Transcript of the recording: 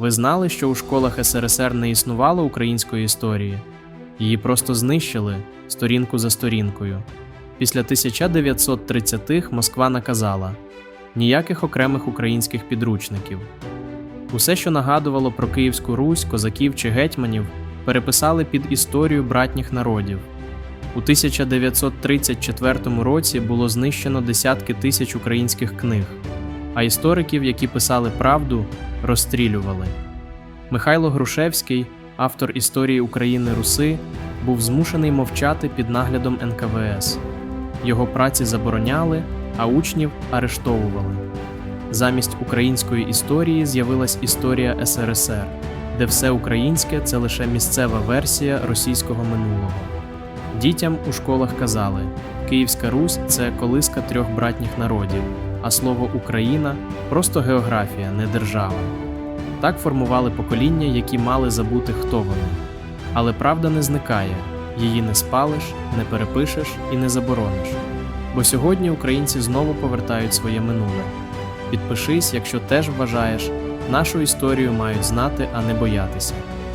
Ви знали, що у школах СРСР не існувало української історії? Її просто знищили сторінку за сторінкою. Після 1930-х Москва наказала ніяких окремих українських підручників. Усе, що нагадувало про Київську Русь, козаків чи гетьманів, переписали під історію братніх народів. У 1934 році було знищено десятки тисяч українських книг, а істориків, які писали правду, розстрілювали. Михайло Грушевський, автор історії України Руси, був змушений мовчати під наглядом НКВС. Його праці забороняли, а учнів арештовували. Замість української історії з'явилась історія СРСР, де все українське це лише місцева версія російського минулого. Дітям у школах казали: Київська Русь це колиска трьох братніх народів, а слово Україна просто географія, не держава. Так формували покоління, які мали забути, хто вони. Але правда не зникає, її не спалиш, не перепишеш і не заборониш. Бо сьогодні українці знову повертають своє минуле. Підпишись, якщо теж вважаєш, нашу історію мають знати, а не боятися.